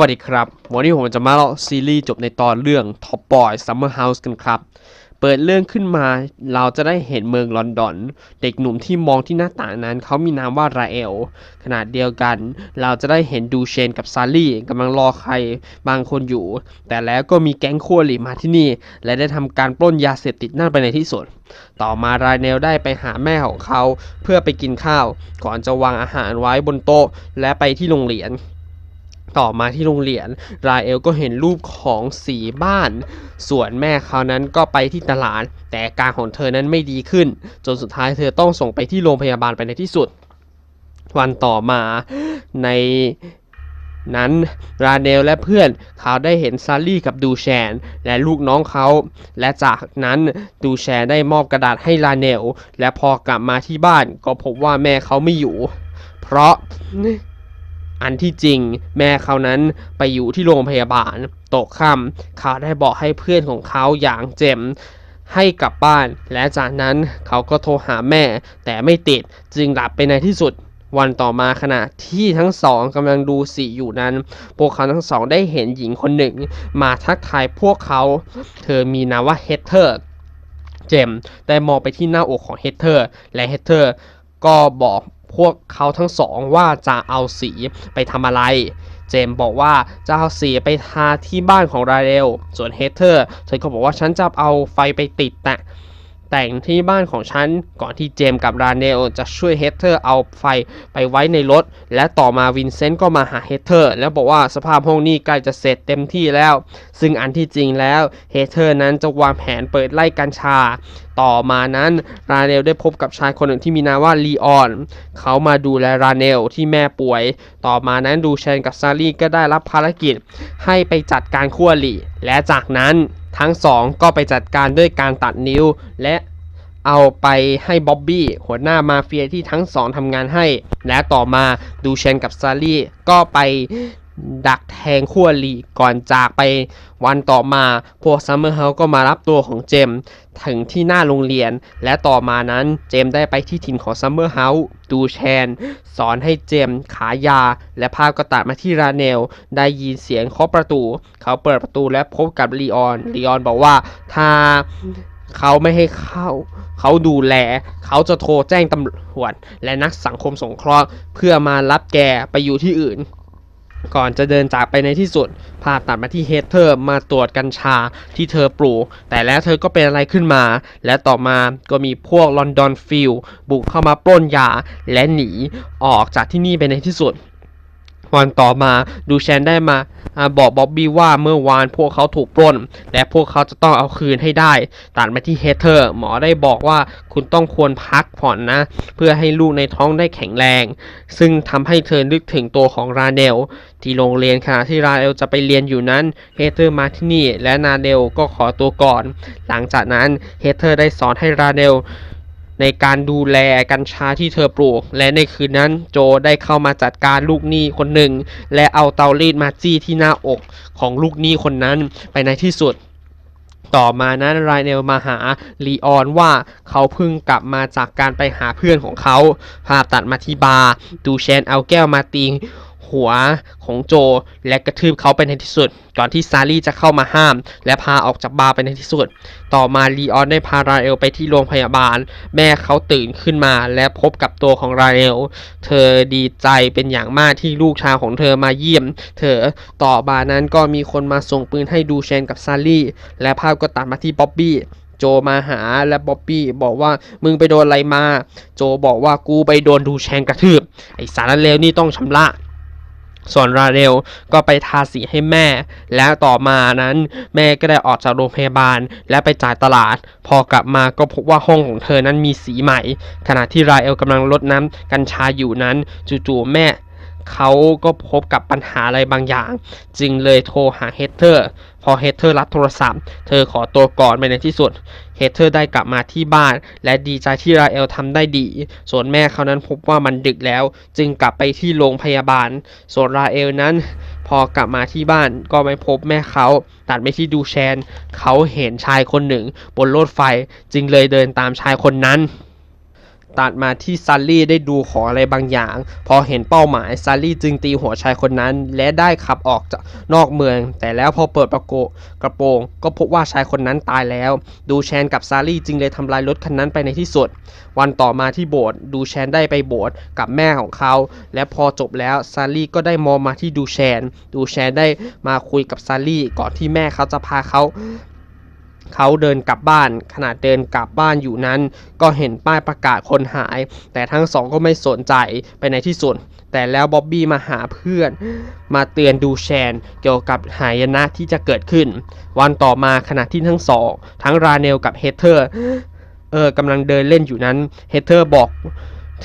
วัสดีครับ วันนี้ผมจะมาเล่าซีรีส์จบในตอนเรื่อง Top Boy Summer House กันครับ เปิดเรื่องขึ้นมาเราจะได้เห็นเมืองลอนดอน เด็กหนุ่มที่มองที่หน้าต่างนั้น เขามีนามว่าราเอลขณะเดียวกัน เราจะได้เห็นดูเชนกับซารี่กำลังรอใครบางคนอยู่ แต่แล้วก็มีแก๊งขั้วหลีมาที่นี่ และได้ทำการปล้นยาเสพติดนั่นไปในที่สุดต่อมารายเนลได้ไปหาแม่ของเขาเพื่อไปกินข้าว ก่อนจะวางอาหารไว้บนโต๊ะและไปที่โรงเรียน ต่อมาที่โรงเรียน ราเอลก็เห็นรูปของสีบ้าน ส่วนแม่เขานั้นก็ไปที่ตลาด แต่อาการของเธอนั้นไม่ดีขึ้น จนสุดท้ายเธอต้องส่งไปที่โรงพยาบาลไปในที่สุด วันต่อมาในนั้นราเนลและเพื่อนเขาได้เห็นซารี่กับดูแชน และลูกน้องเขา และจากนั้นดูแชนได้มอบกระดาษให้ราเนลและพอกลับมาที่บ้านก็พบว่าแม่เขาไม่อยู่ เพราะ อันที่จริงแม่เขานั้นไปอยู่ที่โรงพยาบาลตกค่ำเขาได้บอกให้เพื่อนของเขาอย่างเจมให้กลับบ้าน และจากนั้นเขาก็โทรหาแม่ แต่ไม่ติดจึงหลับไปในที่สุด วันต่อมาขณะที่ทั้งสองกำลังดูสีอยู่นั้น พวกเขาทั้งสองได้เห็นหญิงคนหนึ่ง มาทักทายพวกเขา เธอมีนามว่าเฮเธอร์เจมได้มองไปที่หน้าอกของเฮเธอร์ และเฮเธอร์ก็บอก พวกเขาทั้งสองว่าจะเอาสีไปทำอะไร เจมบอกว่าจะเอาสีไปทาที่บ้านของราเรลส่วนเฮเธอร์เธอก็บอกว่าฉันจะเอาไฟไปติดแต่ แต่งที่บ้านของฉัน ก่อนที่เจมกับราเนลจะช่วยเฮเธอร์เอาไฟไปไว้ในรถ และต่อมาวินเซนต์ก็มาหาเฮเธอร์ แล้วบอกว่าสภาพห้องนี้ใกล้จะเสร็จเต็มที่แล้ว ซึ่งอันที่จริงแล้วเฮเธอร์นั้นจะวางแผนเปิดไล่กัญชา ต่อมานั้นราเนลได้พบกับชายคนหนึ่งที่มีนามว่าลีออน เขามาดูแลราเนลที่แม่ป่วย ต่อมานั้นดูเชนกับซารีก็ได้รับภารกิจ ให้ไปจัดการขั้วหลีและจากนั้น ทั้งสองก็ไปจัดการด้วยการตัดนิ้ว และเอาไปให้บ๊อบบี้หัวหน้ามาเฟียที่ทั้งสองทำงานให้ และต่อมาดูเชนกับซารี่ก็ไป ดักแทงขั้วหลีก่อนจากไปวันต่อมาพวกซัมเมอร์เฮาก็มารับตัวของเจมถึงที่หน้าโรงเรียน และต่อมานั้นเจมได้ไปที่ถิ่นของซัมเมอร์เฮาส์ดูแชน สอนให้เจมขายยา และภาพก็ตัดมาที่ราเนล ได้ยินเสียงเคาะประตู เขาเปิดประตูและพบกับลีออนลีออนบอกว่าถ้าเขาไม่ให้เข้า เขาดูแล เขาจะโทรแจ้งตำรวจและนักสังคมสงเคราะห์เพื่อมารับแกไปอยู่ที่อื่น ก่อนจะเดินจากไปในที่สุด ภาพตัดมาที่เฮเธอร์มาตรวจกัญชาที่เธอปลูก แต่แล้วเธอก็เป็นอะไรขึ้นมา และต่อมาก็มีพวกลอนดอนฟิลบุกเข้ามาปล้นยาและหนีออกจากที่นี่ไปในที่สุด วันต่อมาดูแชนได้มาอบอกบ๊อบบี้ว่าเมื่อวานพวกเขาถูกปล้น และพวกเขาจะต้องเอาคืนให้ได้ตัดมาที่เฮเธอร์ หมอได้บอกว่าคุณต้องควรพักผ่อนนะ เพื่อให้ลูกในท้องได้แข็งแรง ซึ่งทำให้เธอนึกถึงตัวของราเนลที่โรงเรียนขณะที่ราเอลจะไปเรียนอยู่นั้นเฮเธอร์มาที่นี่และนาเดลก็ขอตัวก่อน หลังจากนั้นเฮเธอร์ได้สอนให้ราเนล ในการดูแลกัญชาที่เธอปลูก และในคืนนั้นโจได้เข้ามาจัดการลูกหนี้คนหนึ่ง และเอาเตารีดมาจี้ที่หน้าอกของลูกหนี้คนนั้นไปในที่สุด ต่อมานั้นไรเนลมาหาลีออนว่าเขาเพิ่งกลับมาจากการไปหาเพื่อนของเขา ภาพตัดมาที่บาร์ ดูแชนเอาแก้วมาตี หัวของโจและกระทืบเขาไปในที่สุด ก่อนที่ซารีจะเข้ามาห้าม และพาออกจากบาร์ไปในที่สุด ต่อมาลีออนได้พาราเอลไปที่โรงพยาบาล แม่เขาตื่นขึ้นมาและพบกับตัวของราเอล เธอดีใจเป็นอย่างมากที่ลูกชายของเธอมาเยี่ยม เธอต่อมานั้นก็มีคนมาส่งปืนให้ดูเชนกับซารีและภาพก็ตัดมาที่บ๊อบบี้โจมาหาและบ๊อบบี้บอกว่ามึงไปโดนอะไรมา โจบอกว่ากูไปโดนดูแชนกระทืบไอสารเลวนี่ต้องชำระ ส่วนราเรลก็ไปทาสีให้แม่ และต่อมานั้นแม่ก็ได้ออกจากโรงพยาบาล และไปจ่ายตลาด พอกลับมาก็พบว่าห้องของเธอนั้นมีสีใหม่ ขณะที่ราเอลกำลังลดน้ำกัญชาอยู่นั้น จู่ๆแม่เขาก็พบกับปัญหาอะไรบางอย่าง จึงเลยโทรหาเฮเธอร์ พอเฮเธอร์รับโทรศัพท์ เธอขอตัวก่อนไปในที่สุด เฮเธอร์ได้กลับมาที่บ้าน และดีใจที่ราเอลทำได้ดี ส่วนแม่เขานั้นพบว่ามันดึกแล้ว จึงกลับไปที่โรงพยาบาล ส่วนราเอลนั้น พอกลับมาที่บ้านก็ไม่พบแม่เขาตัดไปที่ดูแชน เขาเห็นชายคนหนึ่ง บนรถไฟจึงเลยเดินตามชายคนนั้น ตัดมาที่ซันลี่ได้ดูของอะไรบางอย่าง พอเห็นเป้าหมายซันลี่จึงตีหัวชายคนนั้น และได้ขับออกจากนอกเมือง แต่แล้วพอเปิดประโกกระโปรงก็พบว่าชายคนนั้นตายแล้ว ดูแชนกับซาลี่จึงเลยทำลายรถคันนั้นไปในที่สุด วันต่อมาที่โบสถ์ดูแชนได้ไปโบสถ์กับแม่ของเขา และพอจบแล้วซาลี่ก็ได้มองมาที่ดูแชน ดูแชนได้มาคุยกับซาลี่ก่อนที่แม่เขาจะพาเขา เขาเดินกลับบ้าน ขณะเดินกลับบ้านอยู่นั้น ก็เห็นป้ายประกาศคนหาย แต่ทั้งสองก็ไม่สนใจไปในที่สุดแต่แล้วบ๊อบบี้มาหาเพื่อน มาเตือนดูแชนเกี่ยวกับหายนะที่จะเกิดขึ้น วันต่อมาขณะที่ทั้งสอง ทั้งราเนลกับเฮเธอร์เออกำลังเดินเล่นอยู่นั้นเฮเธอร์บอก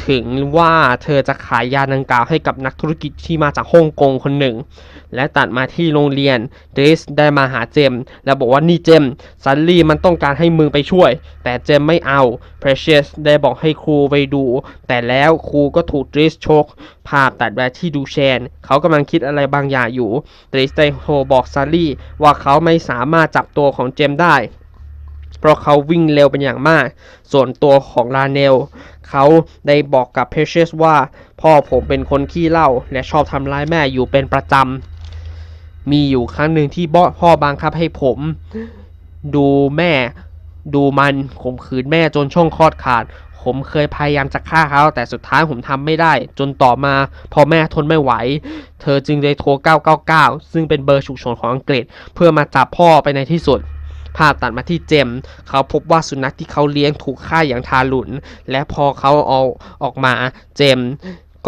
ถึงว่าเธอจะขายยาดังกล่าวให้กับนักธุรกิจที่มาจากฮ่องกงคนหนึ่ง และตัดมาที่โรงเรียนเดรสได้มาหาเจม แล้วบอกว่านี่เจมซันลี่มันต้องการให้มึงไปช่วย แต่เจมไม่เอา Precious ได้บอกให้ครูไปดู แต่แล้วครูก็ถูกเดรสชก ภาพตัดมาที่ดูแชน เขากำลังคิดอะไรบางอย่างอยู่เดรสได้โทรบอกซันลี่ว่าเขาไม่สามารถจับตัวของเจมได้เพราะเขาวิ่งเร็วเป็นอย่างมาก ส่วนตัวของลาเนล เขาได้บอกกับเพเชสว่า พ่อผมเป็นคนขี้เหล้าและชอบทำร้ายแม่อยู่เป็นประจำ มีอยู่ครั้งหนึ่งที่บ่พ่อบังคับให้ผม ดูแม่ดูมันข่มขืนแม่จนช่องคลอดขาด ผมเคยพยายามจะฆ่าเขาแต่สุดท้ายผมทำไม่ได้ จนต่อมาพอแม่ทนไม่ไหว เธอจึงได้โทร 999 ซึ่งเป็นเบอร์ฉุกเฉินของอังกฤษ เพื่อมาจับพ่อไปในที่สุดภาพตัดมาที่เจม เขาพบว่าสุนัขที่เขาเลี้ยงถูกฆ่าอย่างทารุณ และพอเขาเอาออกมาเจม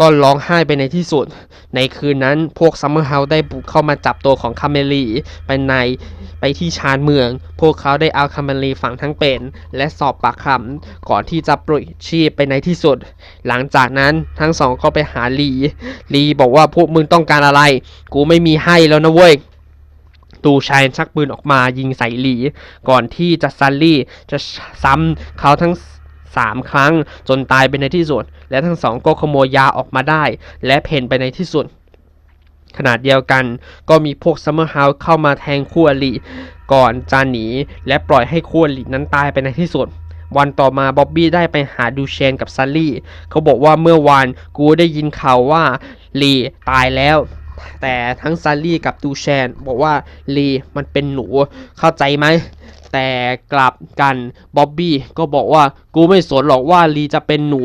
ก็ร้องไห้ไปในที่สุด ในคืนนั้นพวกซัมเมอร์เฮาส์ได้บุกเข้ามาจับตัวของคาเมลีไปในไปที่ชานเมือง พวกเขาได้เอาคาเมลีฝังทั้งเป็น และสอบปากคำก่อนที่จะปล่อยชีพไปในที่สุด หลังจากนั้นทั้งสองก็ไปหาลีลีบอกว่าพวกมึงต้องการอะไร กูไม่มีให้แล้วนะเว้ยตูชายชักปืนออกมายิงใส่หลี ก่อนที่จะซันลี่จะซ้ำเขาทั้ง สามครั้ง จนตายไปในที่สุด และทั้งสองก็ขโมยยาออกมาได้ และเพ่นไปในที่สุด ขนาดเดียวกันก็มีพวกซัมเมอร์เฮาส์เข้ามาแทงคู่อริก่อนจะหนี และปล่อยให้คู่อรินั้นตายไปในที่สุดวันต่อมาบ๊อบบี้ได้ไปหาดูเชนกับซันลี่ เขาบอกว่าเมื่อวานกูได้ยินข่าวว่าลีตายแล้ว แต่ทั้งซันลี่กับดูแชนบอกว่าลีมันเป็นหนูเข้าใจไหม แต่กลับกันบ๊อบบี้ก็บอกว่ากูไม่สนหรอกว่าลีจะเป็นหนู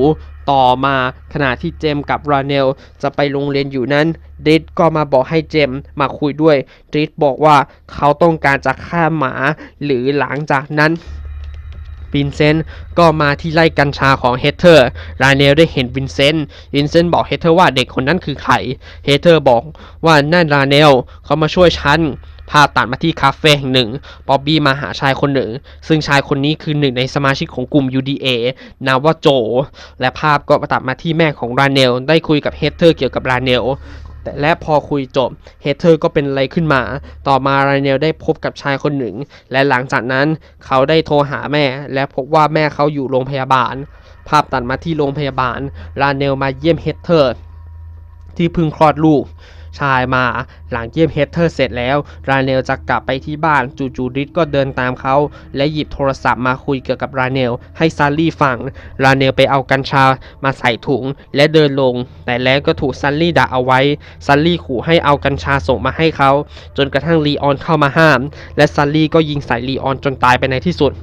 ต่อมาขณะที่เจมกับราเนลจะไปโรงเรียนอยู่นั้นดิดก็มาบอกให้เจมมาคุยด้วยดิดบอกว่าเขาต้องการจะฆ่าหมาหรือหลังจากนั้นวินเซนต์ก็มาที่ไร่กัญชาของเฮเธอร์ ราเนลได้เห็นวินเซนต์ วินเซนต์บอกเฮเธอร์ว่าเด็กคนนั้นคือใคร เฮเธอร์บอกว่านั่นราเนลเขามาช่วยฉัน ภาพตัดมาที่คาเฟ่แห่งหนึ่งบ๊อบบี้มาหาชายคนหนึ่ง ซึ่งชายคนนี้คือหนึ่งในสมาชิกของกลุ่ม UDA นามว่าโจ และภาพก็ตัดมาที่แม่ของราเนล ได้คุยกับเฮเธอร์เกี่ยวกับราเนลแต่และพอคุยจบเฮเธอร์ก็เป็นอะไรขึ้นมา ต่อมาราเนลได้พบกับชายคนหนึ่ง และหลังจากนั้นเขาได้โทรหาแม่ และพบว่าแม่เขาอยู่โรงพยาบาล ภาพตัดมาที่โรงพยาบาล ราเนลมาเยี่ยมเฮเธอร์ ที่เพิ่งคลอดลูก ชายมา หลังเยี่ยมเฮเธอร์เสร็จแล้วราเนลจะกลับไปที่บ้านจู่ๆริดก็เดินตามเขา และหยิบโทรศัพท์มาคุยเกี่ยวกับราเนล ให้ซาลี่ฟัง ราเนลไปเอากัญชามาใส่ถุงและเดินลง แต่แล้วก็ถูกซันลี่ด่าเอาไว้ซันลี่ขู่ให้เอากัญชาส่งมาให้เขา จนกระทั่งลีออนเข้ามาห้าม และซันลี่ก็ยิงใส่ลีออนจนตายไปในที่สุด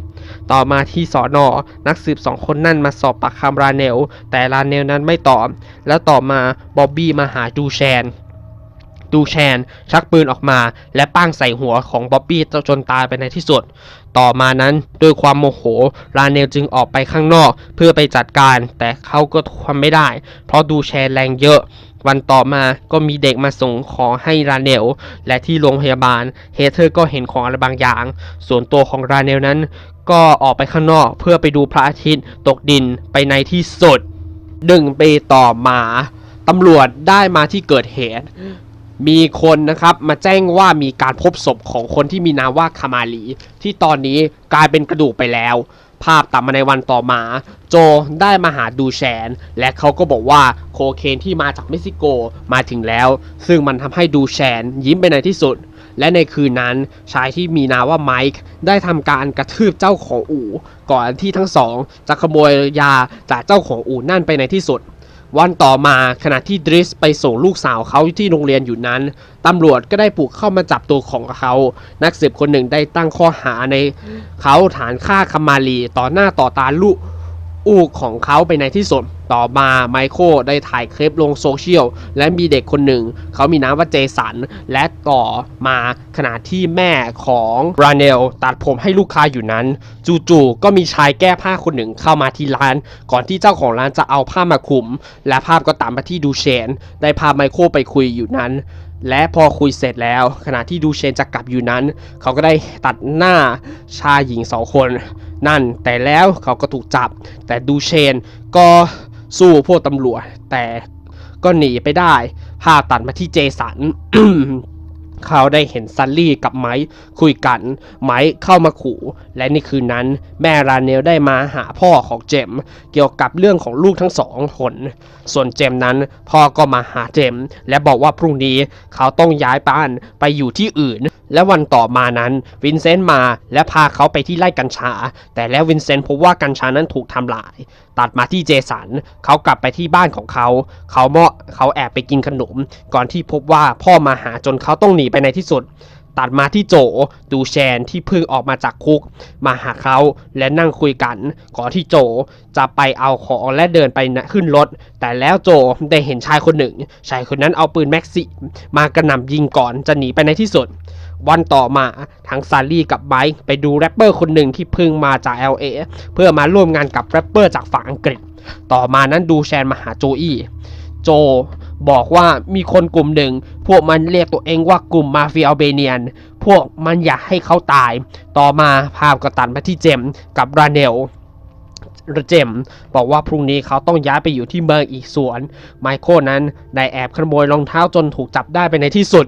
ต่อมาที่สอนอนักสืบสองคนนั่นมาสอบปากคำราเนล แต่ราเนลนั้นไม่ตอบ แล้วต่อมาบ๊อบบี้มาหาดูแชน ดูแชน ชักปืนออกมา และป้างใส่หัวของบ๊อบบี้จนตายไปในที่สุด ต่อมานั้นด้วยความโมโหราเนลจึงออกไปข้างนอก เพื่อไปจัดการ แต่เขาก็ทำไม่ได้ เพราะดูแชนแรงเยอะ วันต่อมาก็มีเด็กมาส่งของให้ราเนล และที่โรงพยาบาล เฮเธอร์ก็เห็นของอะไรบางอย่าง ส่วนตัวของราเนลนั้น ก็ออกไปข้างนอกเพื่อไปดูพระอาทิตย์ตกดินไปในที่สุดหนึ่งปีต่อมาตำรวจได้มาที่เกิดเหตุ มีคนนะครับมาแจ้งว่ามีการพบศพของคนที่มีนามว่าคามาลี ที่ตอนนี้กลายเป็นกระดูกไปแล้ว ภาพตัดมาในวันต่อมา โจได้มาหาดูแชน และเขาก็บอกว่าโคเคนที่มาจากเม็กซิโกมาถึงแล้ว ซึ่งมันทำให้ดูแชนยิ้มไปในที่สุด และในคืนนั้นชายที่มีนามว่าไมค์ได้ทำการกระทืบเจ้าของอู่ ก่อนที่ทั้งสองจะขโมยยาจากเจ้าของอู่นั่นไปในที่สุด วันต่อมาขณะที่ดริสไปส่งลูกสาวเขาที่โรงเรียนอยู่นั้น ตำรวจก็ได้ปลุกเข้ามาจับตัวของเขา นักสืบคนหนึ่งได้ตั้งข้อหาในเขาฐานฆ่าคามารีต่อหน้าต่อตาลูก อูกของเขาไปในที่สุด ต่อมาไมโครได้ถ่ายคลิปลงโซเชียล และมีเด็กคนหนึ่ง เขามีนามว่าเจสัน และต่อมาขณะที่แม่ของราเนลตัดผมให้ลูกค้าอยู่นั้น จู่ๆก็มีชายแก้ผ้าคนหนึ่งเข้ามาที่ร้าน ก่อนที่เจ้าของร้านจะเอาผ้ามาคลุม และภาพก็ตามมาที่ดูเชน ได้พาไมโครไปคุยอยู่นั้น และพอคุยเสร็จแล้ว ขณะที่ดูเชนจะกลับอยู่นั้น เขาก็ได้ตัดหน้าชายหญิงสองคน นั่นแต่แล้วเขาก็ถูกจับ แต่ดูเชนก็สู้พวกตำรวจ แต่ก็หนีไปได้ภาพตัดมาที่เจสัน เขาได้เห็นซันลี่กับไมค์คุยกัน ไมค์เข้ามาขู่ และในคืนนั้น แม่ราเนลได้มาหาพ่อของเจม เกี่ยวกับเรื่องของลูกทั้งสองคน ส่วนเจมนั้นพ่อก็มาหาเจม และบอกว่าพรุ่งนี้เขาต้องย้ายบ้านไปอยู่ที่อื่น และวันต่อมานั้นวินเซนต์มาและพาเขาไปที่ไร่กัญชา แต่แล้ววินเซนต์พบว่ากัญชานั้นถูกทำลาย ตัดมาที่เจสันเขากลับไปที่บ้านของเขา เขาเมาะเขาแอบไปกินขนม ก่อนที่พบว่าพ่อมาหาจนเขาต้องหนีไปในที่สุด ตัดมาที่โจดูแชนที่เพิ่งออกมาจากคุก มาหาเขาและนั่งคุยกันก่อนที่โจจะไปเอาของและเดินไปนะขึ้นรถ แต่แล้วโจได้เห็นชายคนหนึ่ง ชายคนนั้นเอาปืนแม็กซิมากระหน่ำยิงก่อนจะหนีไปในที่สุด วันต่อมาทั้งซารี่กับไบค์ไปดูแรปเปอร์คนหนึ่งที่เพิ่งมาจาก LA เพื่อมาร่วมงานกับแรปเปอร์จากฝั่งอังกฤษ ต่อมานั้นดูแชนมาหาโจอี้โจบอกว่ามีคนกลุ่มหนึ่ง พวกมันเรียกตัวเองว่ากลุ่มมาเฟียอัลเบเนียน พวกมันอยากให้เขาตาย ต่อมาภาพก็ตัดมาที่เจมกับราเนลเจมบอกว่าพรุ่งนี้เขาต้องย้ายไปอยู่ที่เมืองอีกสวน ไมเคิลนั้นได้แอบขโมยรองเท้าจนถูกจับได้ไปในที่สุด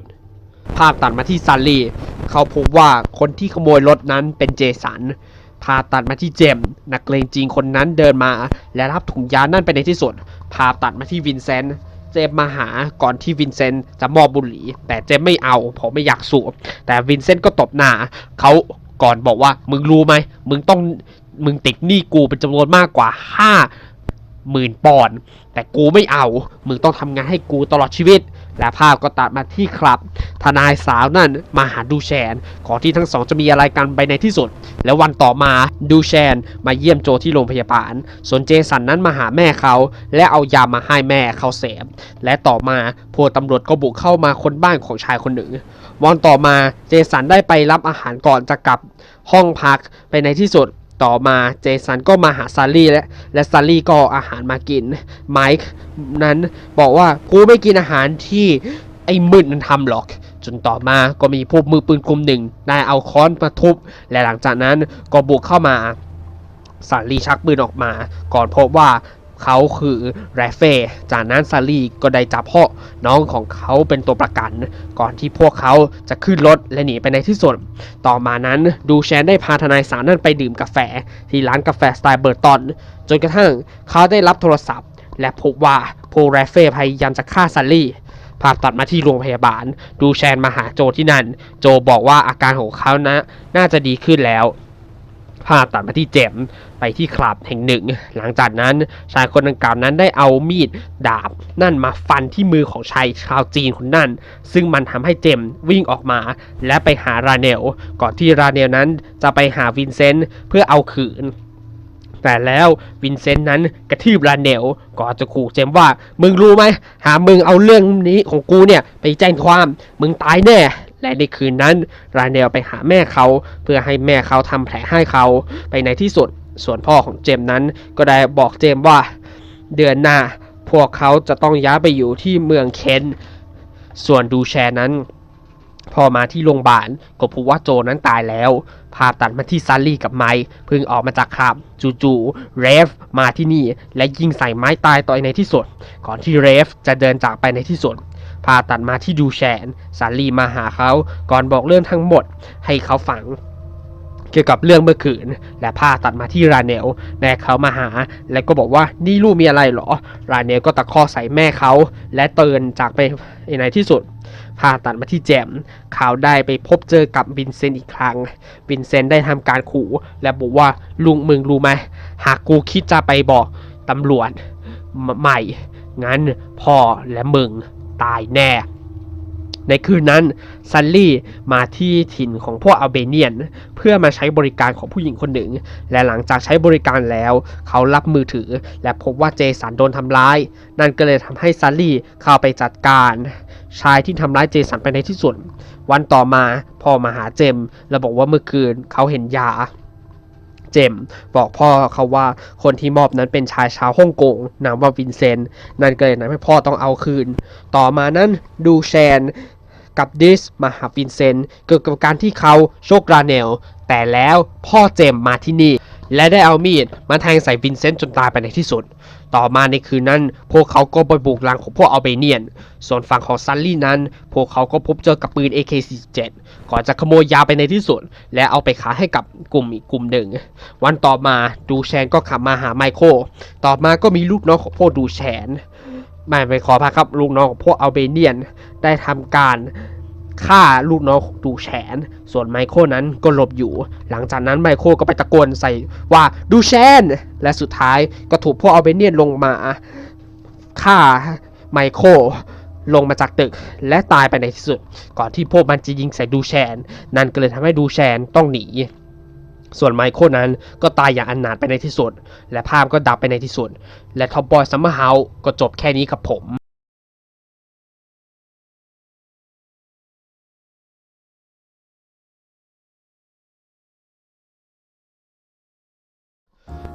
ภาพตัดมาที่ซันลี่ เขาพบว่าคนที่ขโมยรถนั้นเป็นเจสันภาพตัดมาที่เจม นักเลงจริงคนนั้นเดินมา และรับถุงยานั่นไปในที่สุดภาพตัดมาที่วินเซนต์ เจมมาหาก่อนที่วินเซนต์จะมอบบุหรี่ แต่เจมไม่เอาเพราะไม่อยากสูบ แต่วินเซนต์ก็ตบหน้า เขาก่อนบอกว่า มึงรู้ไหม มึงต้อง มึงติดหนี้กูเป็นจำนวนมากกว่าห้าหมื่นปอนด์ แต่กูไม่เอา มึงต้องทำงานให้กูตลอดชีวิต และภาพก็ตัดมาที่ครับ ทนายสาวนั่นมาหาดูแชนก่อนที่ทั้งสองจะมีอะไรกันไปในที่สุด แล้ววันต่อมาดูแชนมาเยี่ยมโจที่โรงพยาบาล ส่วนเจสันนั้นมาหาแม่เขา และเอายามาให้แม่เขาเสพ และต่อมาพวกตำรวจก็บุกเข้ามาค้นบ้านของชายคนหนึ่ง วันต่อมาเจสันได้ไปรับอาหารก่อนจะกลับห้องพักไปในที่สุด ต่อมาเจสันก็มาหาซารี่และและซารี่ก็อาหารมากินไมค์นั้นบอกว่ากูไม่กินอาหารที่ไอ้มึนมันทำหรอกจนต่อมาก็มีพวกมือปืนกลุ่มหนึ่งได้เอาค้อนมาทุบ และหลังจากนั้นก็บุกเข้ามาซารีชักปืนออกมา ก่อนพบว่า เขาคือแรฟเฟ่จากนั้นซารีก็ได้จับพ่อน้องของเขาเป็นตัวประกัน ก่อนที่พวกเขาจะขึ้นรถและหนีไปในที่สุด ต่อมานั้นดูแชนได้พาทนายสารนั่นไปดื่มกาแฟ ที่ร้านกาแฟสไตล์เบอร์ตันจนกระทั่งเขาได้รับโทรศัพท์ และพบว่าโพลแรฟเฟ่พยายามจะฆ่าซารีภาพตัดมาที่โรงพยาบาล ดูแชนมาหาโจที่นั่น โจบอกว่าอาการของเขานะ น่าจะดีขึ้นแล้ว ภาพตัดมาที่เจมไปที่คลับแห่งหนึ่ง หลังจากนั้นชายคนดังกล่าวนั้นได้เอามีดดาบนั่นมาฟันที่มือของชายชาวจีนคนนั้น ซึ่งมันทำให้เจมวิ่งออกมา และไปหาราเนล ก่อนที่ราเนลนั้นจะไปหาวินเซนต์เพื่อเอาคืนแต่แล้ววินเซนต์นั้นกระทืบราเนลก่อนจะขู่เจมว่า มึงรู้ไหมหามึงเอาเรื่องนี้ของกูเนี่ย ไปแจ้งความมึงตายแน่ และในคืนนั้นราเนลไปหาแม่เขาเพื่อให้แม่เขาทำแผลให้เขาไปในที่สุดส่วนพ่อของเจมนั้นก็ได้บอกเจมว่า เดือนหน้าพวกเขาจะต้องย้ายไปอยู่ที่เมืองเคนส่วนดูแชร์นั้น พอมาที่โรงพยาบาลก็พบว่าโจนั้นตายแล้วภาพตัดมาที่ซัลลี่กับไมค์เพิ่งออกมาจากคราบจู่ๆเรฟมาที่นี่และยิงใส่ไม้ตายต่อยในที่สุด ก่อนที่เรฟจะเดินจากไปในที่สุด ภาตัดมาที่ดูแชนซัลลี่มาหาเขาก่อนบอกเรื่องทั้งหมดให้เขาฟังเกี่ยวกับเรื่องเมื่อคืน และพาตัดมาที่ราเนล แม่เขามาหา แล้วก็บอกว่านี่ลูกมีอะไรเหรอ ราเนลก็ตะคอกใส่แม่เขา และเตือนจากไปในที่สุดพาตัดมาที่แจมเขาได้ไปพบเจอกับวินเซนต์อีกครั้งวินเซนต์ได้ทำการขู่และบอกว่าลุงมึงรู้ไหมหากกูคิดจะไปบอกตำรวจใหม่งั้นพ่อและมึง ตายแน่ ในคืนนั้นซันลี่มาที่ถิ่นของพวกอัลเบเนียน เพื่อมาใช้บริการของผู้หญิงคนหนึ่ง และหลังจากใช้บริการแล้ว เขารับมือถือ และพบว่าเจสันโดนทำร้าย นั่นก็เลยทำให้ซันลี่เข้าไปจัดการชายที่ทำร้ายเจสันไปในที่สุด วันต่อมาพ่อมาหาเจม และบอกว่าเมื่อคืนเขาเห็นยา เจม บอกพ่อเขาว่าคนที่มอบนั้นเป็นชายชาวฮ่องกงนามว่าวินเซนต์นั่นก็เลยทำให้พ่อต้องเอาคืน ต่อมานั้นดูแชนกับดิสมาหาวินเซนต์เกี่ยวกับการที่เขาโชคราเนล แต่แล้วพ่อเจมมาที่นี่ และได้เอามีดมาแทงใส่วินเซนต์จนตายไปในที่สุด ต่อมาในคืนนั้น พวกเขาก็ไปบุกรังของพวกอัลเบเนียน ส่วนฝั่งของซันลี่นั้น พวกเขาก็พบเจอกับปืน AK-47 ก่อนจะขโมยยาไปในที่สุด และเอาไปขายให้กับกลุ่มอีกกลุ่มหนึ่ง วันต่อมาดูแชนก็ขับมาหาไมเคิลต่อมาก็มีลูกน้องของพวกดูแชนไม่ไม่ขอพาครับลูกน้องของพวกอัลเบเนียนได้ทำการ ฆ่าลูกน้องดูแชนส่วนไมเคิลนั้นก็หลบอยู่ หลังจากนั้นไมเคิลก็ไปตะโกนใส่ว่าดูแชนและสุดท้ายก็ถูกพวกอัลเบเนียนลงมาฆ่าไมเคิลลงมาจากตึกและตายไปในที่สุด ก่อนที่พวกมันจะยิงใส่ดูแชน นั่นก็เลยทำให้ดูแชนต้องหนี ส่วนไมเคิลนั้นก็ตายอย่างอนาถไปในที่สุด และภาพก็ดับไปในที่สุด และท็อปบอยซัมเมอร์เฮาส์ก็จบแค่นี้กับผม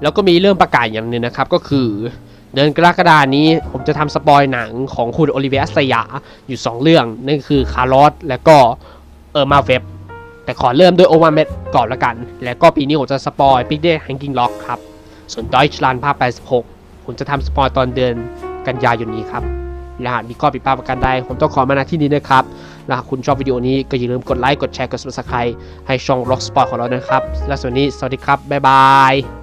แล้วก็มีเรื่องประกาศอย่างหนึ่งนะครับ ก็คือเดือนกรกฎานี้ผมจะทำสปอยหนังของคุณโอลิเวียสยาอยู่ 2 เรื่อง นั่นคือคาร์ลอสและก็เออร์มาเฟบแต่ขอเริ่มด้วยโอวาเมดก่อนละกัน แล้วก็ปีนี้ผมจะสปอยปิกเดย์แฮงกิ้งล็อกครับ ส่วนดอยช์ลันภาค86 ผมจะทำสปอยตอนเดือนกันยายนนี้ครับและหากมีข้อผิดพลาดประการใดผมต้องขอมาณที่นี้นะครับและหากคุณชอบวิดีโอนี้ก็อย่าลืมกดไลค์ กดแชร์ กด subscribe ให้ช่อง Rock Sport ของเรานะครับ และส่วนนี้สวัสดีครับ บ๊ายบาย